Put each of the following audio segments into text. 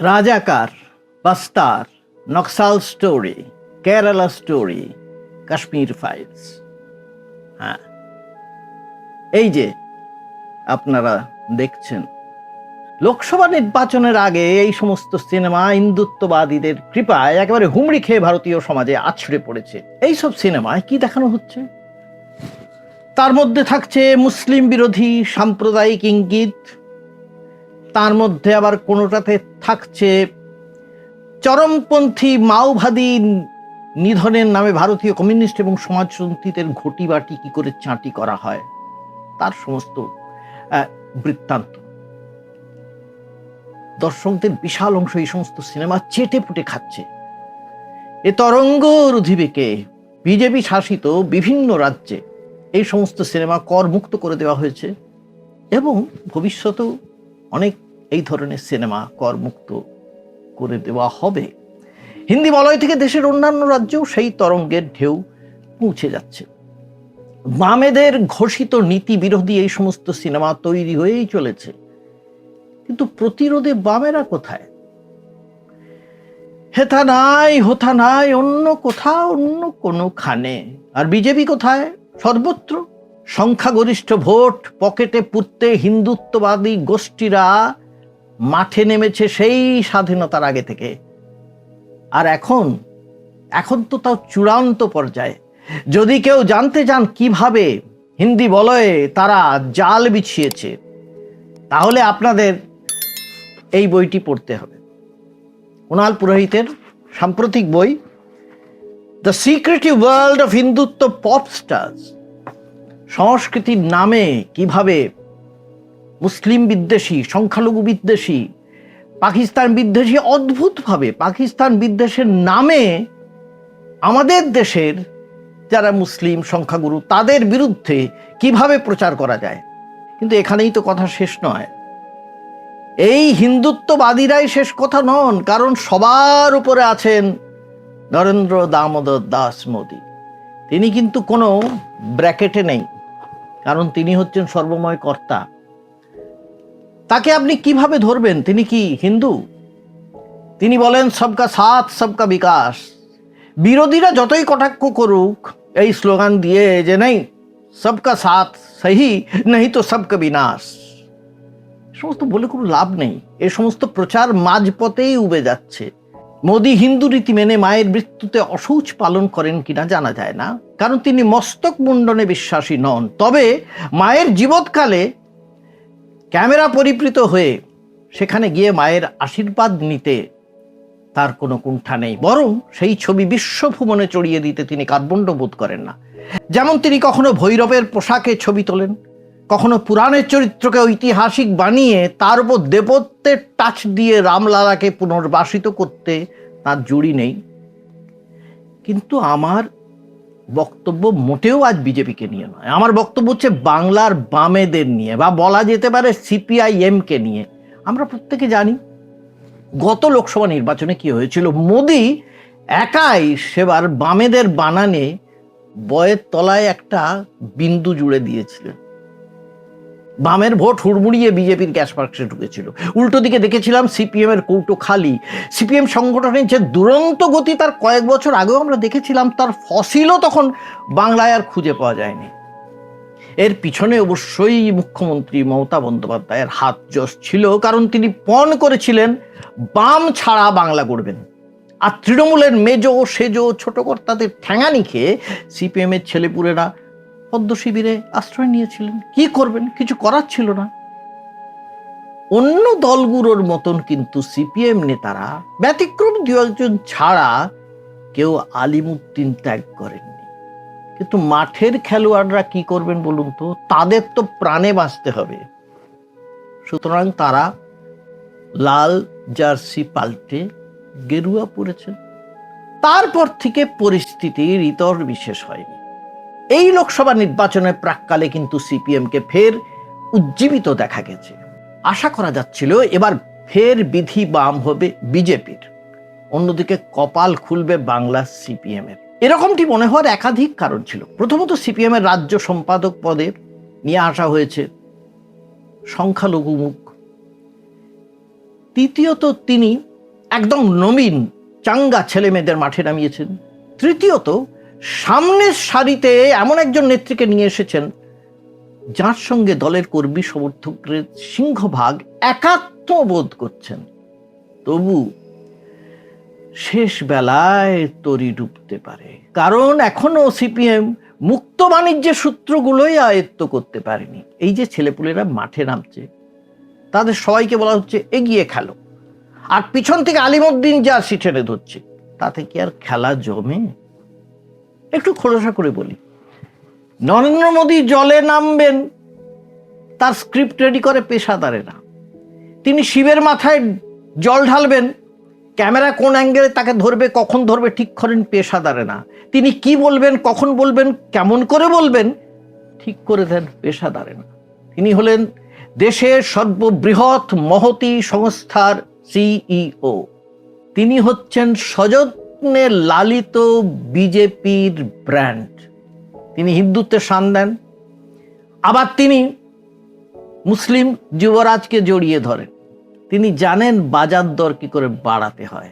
Razakar, Bastar Naxal story, Kerala story, Kashmir files. হ্যাঁ। এই যে আপনারা দেখছেন, লোকসভা নির্বাচনের আগে এই সমস্ত সিনেমা হিন্দুত্ববাদীদের কৃপায় একেবারে হুমড়ি খেয়ে ভারতীয় সমাজে আছড়ে পড়েছে। এই সব সিনেমায় কি দেখানো হচ্ছে? তার মধ্যে থাকছে মুসলিম বিরোধী সাম্প্রদায়িক ইঙ্গিত তার মধ্যে আবার কোনোটাতে থাকছে চরমপন্থী মাওবাদী নিধনের নামে ভারতীয় কমিউনিস্ট এবং সমাজতন্ত্রীদের ঘটি বাটি কি করে চাঁটি করা হয়? তার সমস্ত বৃত্তান্ত। দর্শকদের বিশাল অংশ এই সমস্ত সিনেমা চেটে পুটে খাচ্ছে। এ তরঙ্গ রুধিবেকে বিজেপি শাসিত বিভিন্ন রাজ্যে এই সমস্ত সিনেমা কর মুক্ত করে দেওয়া হয়েছে এবং ভবিষ্যতেও অনেক এই ধরনের সিনেমা কর মুক্ত করে দেওয়া হবে। হিন্দি বলয় থেকে দেশের অন্যান্য রাজ্যেও সেই তরঙ্গের ঢেউ পৌঁছে যাচ্ছে। বামেদের ঘোষিত নীতি বিরোধী এই সমস্ত সিনেমা তৈরি হয়েই চলেছে। কিন্তু প্রতিরোধে বামেরা কোথায়? হেথা নাই, হোথা নাই, অন্য কোথাও, অন্য কোনো খানে আর বিজেপি কোথায়? সর্বত্র। সংখ্যাগরিষ্ঠ ভোট, পকেটে পুততে হিন্দুত্ববাদী গোষ্ঠীরা মাঠে নেমেছে সেই স্বাধীনতার আগে থেকে। আর এখন এখন তো তাও চূড়ান্ত পর্যায়ে। যদি কেউ জানতে চান কীভাবে হিন্দি বলয়ে তারা জাল বিছিয়েছে, তাহলে আপনাদের এই বইটি পড়তে হবে। কুণাল পুরোহিতের সাম্প্রতিক বই, the secretive world of Hindutva pop সংস্কৃতির নামে কীভাবে মুসলিম বিদ্বেষী, সংখ্যালঘু বিদ্বেষী, পাকিস্তান বিদ্বেষী অদ্ভুতভাবে পাকিস্তান বিদ্বেষের নামে আমাদের দেশের যারা মুসলিম, সংখ্যাগুরু, তাদের বিরুদ্ধে কীভাবে প্রচার করা যায়? কিন্তু এখানেই তো কথা শেষ নয়। এই হিন্দুত্ববাদীরাই শেষ কথা নন, কারণ সবার উপরে আছেন নরেন্দ্র দামোদর দাস মোদী। তিনি কিন্তু কোনো ব্র্যাকেটে নেই, কারণ তিনি হচ্ছেন সর্বময় কর্তা। তাকে আপনি কীভাবে ধরবেন? তিনি কি হিন্দু? তিনি বলেন, সবকা সাথ, সবকা বিকাশ। বিরোধীরা যতই কটাক্ষ করুক, এই স্লোগান দিয়ে যে নেই, সবকা সাথ, সহি নেই তো সবকা বিনাশ। সমস্ত বলে কোনো লাভ নেই। এ সমস্ত প্রচার মাঝপথেই উবে যাচ্ছে। মোদী হিন্দু রীতি মেনে মায়ের মৃত্যুতে অসৌচ পালন করেন কিনা জানা যায় না। কারণ তিনি মস্তক মুন্ডনে বিশ্বাসী নন। তবে মায়ের জীবৎকালে ক্যামেরা পরিবৃত হয়ে সেখানে গিয়ে মায়ের আশীর্বাদ নিতে তার কোনো কুণ্ঠা নেই। বরং সেই ছবি বিশ্বভুবনে চড়িয়ে দিতে তিনি কার্বণ্ড বোধ করেন না। যেমন তিনি কখনো ভৈরবের পোশাকে ছবি তোলেন, কখনো পুরাণের চরিত্রকে ঐতিহাসিক বানিয়ে তার উপর দেবত্বের টাচ দিয়ে রামলালাকে পুনর্বাসিত করতে তার জুড়ি নেই। কিন্তু আমার বক্তব্য মোটেও আজ বিজেপিকে নিয়ে নয়। আমার বক্তব্য হচ্ছে বাংলার বামেদের নিয়ে বা বলা যেতে পারে সিপিআইএমকে নিয়ে। আমরা প্রত্যেকে জানি, গত লোকসভা নির্বাচনে কি হয়েছিল? মোদি একাই সেবার বামেদের বানানে বয়ের তলায় একটা বিন্দু জুড়ে দিয়েছিলেন। বামের ভোট হুড়মুড়িয়ে বিজেপির গ্যাস বাক্সে ঢুকেছিল। উল্টো দিকে দেখেছিলাম সিপিএম এর কৌটো খালি। সিপিএম সংগঠনের যে দুরন্ত গতি তার কয়েক বছর আগেও আমরা দেখেছিলাম, তার ফসিলও তখন বাংলায় আর খুঁজে পাওয়া যায়নি। এর পিছনে অবশ্যই মুখ্যমন্ত্রী মমতা বন্দ্যোপাধ্যায়ের হাত যশ ছিল, কারণ তিনি পণ করেছিলেন, বাম ছাড়া বাংলা গড়বেন আর তৃণমূলের মেজো, সেজো, ছোট কর্তাদের ঠ্যাঙানি খেয়ে সিপিএম এর ছেলেপুলেরা পদ্ম শিবিরে আশ্রয় নিয়েছিলেন। কি করবেন? কিছু করার ছিল না। অন্য দলগুলোর মতন কিন্তু সিপিএম নেতারা ব্যতিক্রম দু একজন ছাড়া কেউ আলিমুদ্দিন ত্যাগ করেননি। কিন্তু মাঠের খেলোয়াড়রা কি করবেন বলুন তো? তাদের তো প্রাণে বাঁচতে হবে। সুতরাং তারা লাল জার্সি পাল্টে গেরুয়া পরেছেন। তারপর থেকে পরিস্থিতির ইতর বিশেষ হয়নি। এই লোকসভা নির্বাচনের প্রাককালে কিন্তু সিপিএমকে ফের উজ্জীবিত দেখা গেছে। আশা করা যাচ্ছিল এবার ফের বিধি বাম হবে বিজেপির। অন্যদিকে কপাল খুলবে বাংলা সিপিএম এর এরকমটি মনে হওয়ার একাধিক কারণ ছিল। প্রথমত সিপিএম এর রাজ্য সম্পাদক পদে নিয়ে আসা হয়েছে সংখ্যালঘু মুখ। তৃতীয়ত তিনি একদম নবীন, চাঙ্গা ছেলে মেয়েদের মাঠে নামিয়েছেন। তৃতীয়ত সামনের সারিতে এমন একজন নেত্রীকে নিয়ে এসেছেন, যার সঙ্গে দলের কর্মী সমর্থকদের সিংহভাগ একাত্ম বোধ করছেন। তবু শেষ বেলায় তরি ডুবতে পারে, কারণ এখনও সিপিএম মুক্ত বাণিজ্যের সূত্রগুলোই আয়ত্ত করতে পারেনি। এই যে ছেলেপুলেরা মাঠে নামছে, তাদের সবাইকে বলা হচ্ছে এগিয়ে খেলো। আর পিছন থেকে আলিমুদ্দিন যা টেনে ধরছে, তাতে কি আর খেলা জমে? একটু খোলসা করে বলি। নরেন্দ্র মোদী জলে নামবেন, তার স্ক্রিপ্ট রেডি করে পেশাদারেরা তিনি শিবের মাথায় জল ঢালবেন, ক্যামেরা কোন অ্যাঙ্গেলে তাকে ধরবে, কখন ধরবে ঠিক করেন পেশাদারে না। তিনি কি বলবেন, কখন বলবেন, কেমন করে বলবেন, ঠিক করে দেন পেশাদারে না। তিনি হলেন দেশের সর্ববৃহৎ মহতি সংস্থার সিইও তিনি হচ্ছেন সযত্নে লালিত বিজেপির ব্র্যান্ড। তিনি হিন্দুত্বের শান দেন। আবার তিনি মুসলিম যুবরাজকে জড়িয়ে ধরেন। তিনি জানেন বাজার দর কি করে বাড়াতে হয়।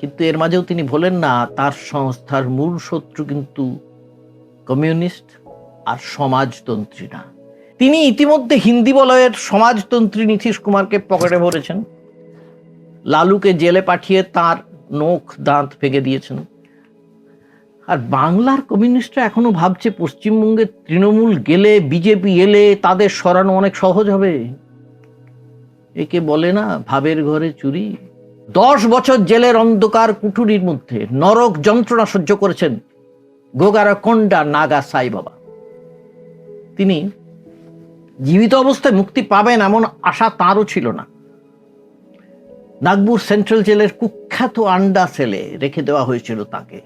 কিন্তু এর মাঝেও তিনি বলেন না, তার সংস্থার মূল শত্রু কিন্তু কমিউনিস্ট আর সমাজতন্ত্রী না। তিনি ইতিমধ্যে হিন্দি বলয়ের সমাজতন্ত্রী নীতিশ কুমারকে পকেটে ভরেছেন। লালুকে জেলে পাঠিয়ে তার নখ দাঁত ভেঙে দিয়েছেন। আর বাংলার কমিউনিস্টরা এখনও ভাবছে পশ্চিমবঙ্গে তৃণমূল গেলে, বিজেপি এলে তাদের সরানো অনেক সহজ হবে। একে বলে না, ভাবের ঘরে চুরি। দশ বছর জেলের অন্ধকার কুঠুরির মধ্যে নরক যন্ত্রণা সহ্য করেছেন গোগারাকন্ডা নাগা সাই বাবা। তিনি, জীবিত অবস্থায় মুক্তি পাবেন এমন আশা তাঁরও ছিল না। নাগপুর সেন্ট্রাল জেলের কুখ্যাত আন্ডা সেলে রেখে দেওয়া হয়েছিল তাকে।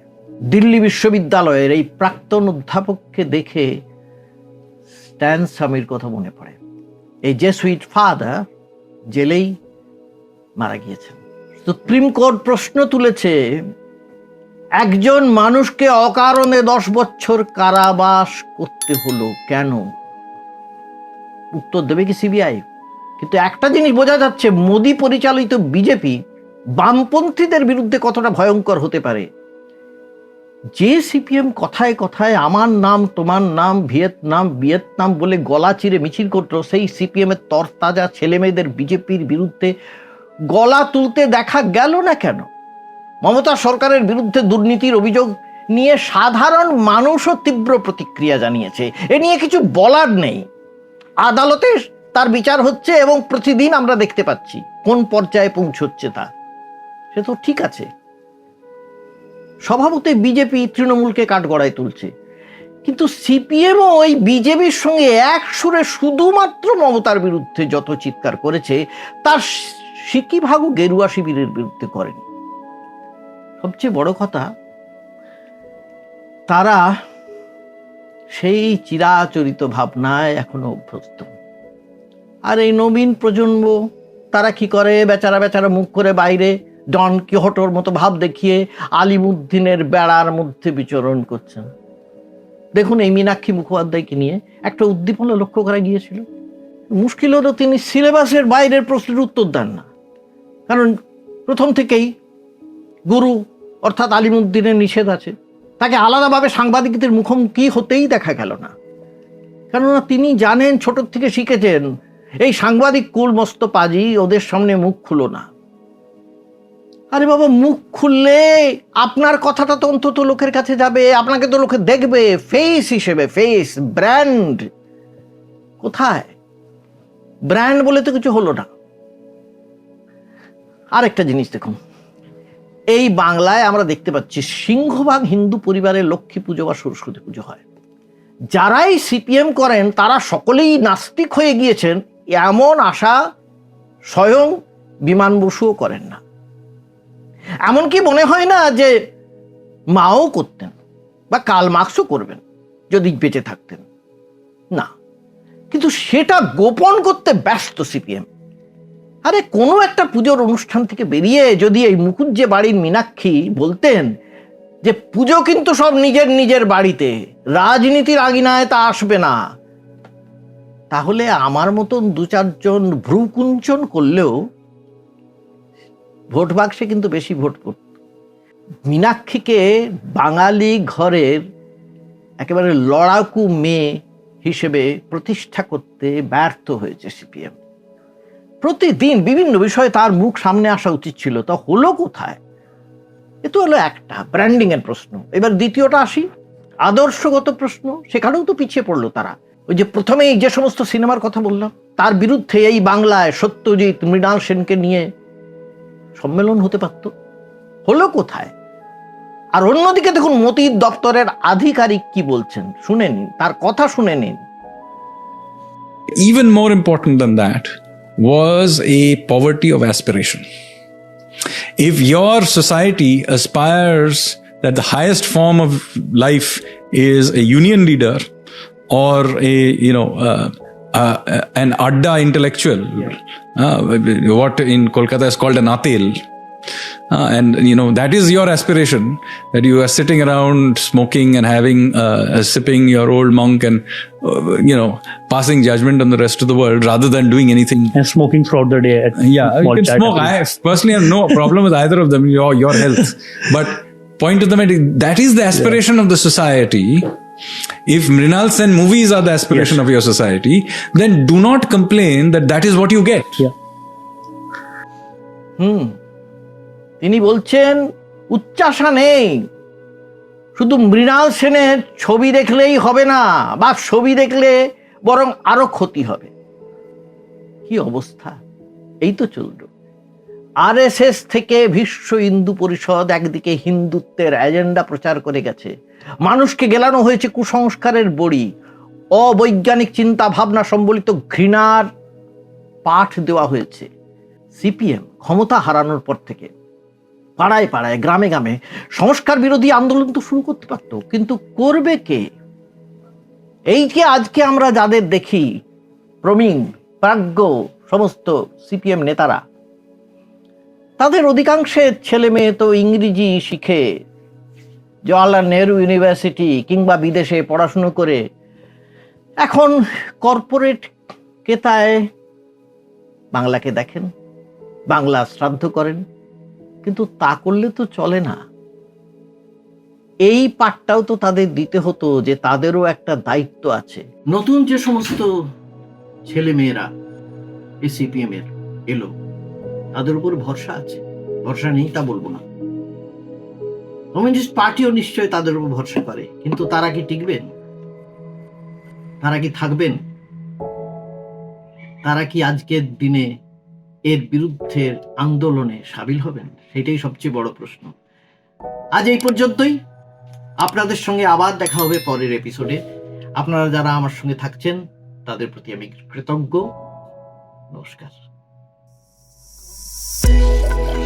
দিল্লি বিশ্ববিদ্যালয়ের এই প্রাক্তন অধ্যাপককে দেখে স্ট্যান স্বামীর কথা মনে পড়ে। এই যে সুইট ফাদার জেলেই মারা গিয়েছেন। সুপ্রিম কোর্ট প্রশ্ন তুলেছে, একজন মানুষকে অকারণে দশ বছর কারাবাস করতে হলো কেন? উত্তর দেবে কি সিবিআই? কিন্তু একটা জিনিস বোঝা যাচ্ছে, মোদি পরিচালিত বিজেপি বামপন্থীদের বিরুদ্ধে কতটা ভয়ঙ্কর হতে পারে। যে সিপিএম কথায় কথায় আমার নাম, তোমার নাম, ভিয়েতনাম ভিয়েতনাম বলে গলা চিরে মিছিল করতো, সেই সিপিএম এর তরতাজা ছেলে মেয়েদের বিজেপির বিরুদ্ধে গলা তুলতে দেখা গেল না কেন? মমতা সরকারের বিরুদ্ধে দুর্নীতির অভিযোগ নিয়ে সাধারণ মানুষও তীব্র প্রতিক্রিয়া জানিয়েছে। এ নিয়ে কিছু বলার নেই। আদালতে তার বিচার হচ্ছে এবং প্রতিদিন আমরা দেখতে পাচ্ছি। কোন পর্যায়ে পৌঁছচ্ছে তা? সে তো ঠিক আছে। স্বভাবতই বিজেপি তৃণমূলকে কাঠগড়ায় তুলছে। কিন্তু সিপিএমও ওই বিজেপির সঙ্গে এক সুরে শুধুমাত্র মমতার বিরুদ্ধে যত চিৎকার করেছে, তার সিকিভাগও গেরুয়া শিবিরের বিরুদ্ধে করেনি। সবচেয়ে বড় কথা, তারা সেই চিরাচরিত ভাবনায় এখনও অভ্যস্ত। আর এই নবীন প্রজন্ম, তারা কি করে? বেচারা বেচারা মুখ করে বাইরে, ডন কিহটোর মতো ভাব দেখিয়ে আলিমুদ্দিনের বেড়ার মধ্যে বিচরণ করছেন। দেখুন এই মীনাক্ষী মুখোপাধ্যায়কে নিয়ে একটা উদ্দীপনা লক্ষ্য করা গিয়েছিল। মুশকিল হলো তিনি সিলেবাসের বাইরের প্রশ্নের উত্তর দেন না। কারণ প্রথম থেকেই গুরু অর্থাৎ আলিমুদ্দিনের নিষেধ আছে। তাকে আলাদাভাবে সাংবাদিকদের মুখোমুখি হতেই দেখা গেল না। কেননা তিনি জানেন, ছোট থেকে শিখেছেন এই সাংবাদিক কুল মস্ত পাজি ওদের সামনে মুখ খুলো না। আরে বাবা, মুখ খুললে আপনার কথাটা তো অন্তত লোকের কাছে যাবে, আপনাকে তো লোকে দেখবে। ফেস হিসেবে ফেস ব্র্যান্ড কোথায়? ব্র্যান্ড বলে তো কিছু হলো না। আরেকটা জিনিস দেখুন। এই বাংলায় আমরা দেখতে পাচ্ছি, সিংহভাগ হিন্দু পরিবারের লক্ষ্মী পুজো বা সরস্বতী পুজো হয়। যারাই সিপিএম করেন, তারা সকলেই নাস্তিক হয়ে গিয়েছেন। এমন আশা স্বয়ং বিমান বসুও করেন না। এমনকি মনে হয় না যে মাও করতেন বা কাল মার্কসও করবেন যদি বেঁচে থাকতেন। না, কিন্তু সেটা গোপন করতে ব্যস্ত সিপিএম। আরে কোনো একটা পুজোর অনুষ্ঠান থেকে বেরিয়ে যদি এই মুকুজ্জে বাড়ির মীনাক্ষী বলতেন যে পুজো কিন্তু সব নিজের নিজের বাড়িতে, রাজনীতির আগিনায় তা আসবে না। তাহলে আমার মতন দু চারজন ভ্রুকুঞ্চন করলেও ভোট বাক্সে কিন্তু বেশি ভোট পড়ত মীনাক্ষীকে বাঙালি ঘরের একেবারে লড়াকু মেয়ে হিসেবে প্রতিষ্ঠা করতে ব্যর্থ হয়েছে সিপিএম। প্রতিদিন বিভিন্ন বিষয়ে তার মুখ সামনে আসা উচিত ছিল। তা হলো কোথায়? এ তো হলো একটা ব্র্যান্ডিং এর প্রশ্ন। এবার দ্বিতীয়টা আসি। আদর্শগত প্রশ্ন, সেখানেও তো পিছিয়ে পড়ল তারা। ওই যে প্রথমেই যে সমস্ত সিনেমার কথা বললাম, তার বিরুদ্ধে এই বাংলায় সত্যজিৎ, মৃণাল সেনকে নিয়ে সম্মেলন হতে পারত। হলো কোথায়? আর অন্যদিকে দেখুন মতি দপ্তরের আধিকারিক কি বলছেন? শুনে নিন, তার কথা শুনে নিন। Even more important than that was a poverty of aspiration if your society aspires that the highest form of life is a union leader or a you know uh, uh, an adda intellectual, uh, what in Kolkata is called an atel, uh, and you know that is your aspiration that you are sitting around smoking and having uh, sipping your old monk and uh, you know passing judgment on the rest of the world rather than doing anything. And smoking throughout the day. At yeah you can smoke. i personally have no problem with either of them your your health. But point to the matter that is the aspiration of the society if Mrinal Sen movies are the aspiration Yes. of your society, then do not complain that that is what you get. Yeah. Hmm তিনি বলছেন উচ্চাসা নেই শুধু মৃণাল সেনের ছবি দেখলেই হবে না বা ছবি দেখলে বরং আরও ক্ষতি হবে কি অবস্থা এই তো চলল আরএসএস থেকে বিশ্ব হিন্দু পরিষদ একদিকে হিন্দুত্বের এজেন্ডা প্রচার করে গেছে। মানুষকে গেলানো হয়েছে কুসংস্কারের বড়ি। অবৈজ্ঞানিক চিন্তা ভাবনা সম্বলিত ঘৃণার পাঠ দেওয়া হয়েছে। সিপিএম ক্ষমতা হারানোর পর থেকে। পাড়ায় পাড়ায়, গ্রামে গ্রামে সংস্কার বিরোধী আন্দোলন তো শুরু করতে পারত, কিন্তু করবে কে? এই যে আজকে আমরা যাদের দেখি, প্রবীণ, প্রাজ্ঞ, সমস্ত সিপিএম নেতারা তাদের অধিকাংশের ছেলে মেয়ে তো ইংরেজি শিখে। জওয়াহরলাল নেহরু ইউনিভার্সিটি কিংবা বিদেশে পড়াশুনো করে। এখন কর্পোরেট কেতায় বাংলাকে দেখেন, বাংলা শ্রাদ্ধ করেন, কিন্তু তা করলে তো চলে না। এই পাঠটাও তো তাদের দিতে হতো যে তাদেরও একটা দায়িত্ব আছে। নতুন যে সমস্ত ছেলে মেয়েরা এলো তাদের উপর ভরসা আছে। ভরসা নেই তা বলব না। কমিউনিস্ট পার্টিও নিশ্চয় তাদের উপর ভরসা করে, কিন্তু তারা কি টিকবেন? তারা কি থাকবেন? তারা কি আজকের দিনে এর বিরুদ্ধে আন্দোলনে সামিল হবেন? সেটাই সবচেয়ে বড় প্রশ্ন। আজ এই পর্যন্তই। আপনাদের সঙ্গে আবার দেখা হবে পরের এপিসোডে আপনারা যারা আমার সঙ্গে থাকছেন, তাদের প্রতি আমি কৃতজ্ঞ। নমস্কার। Música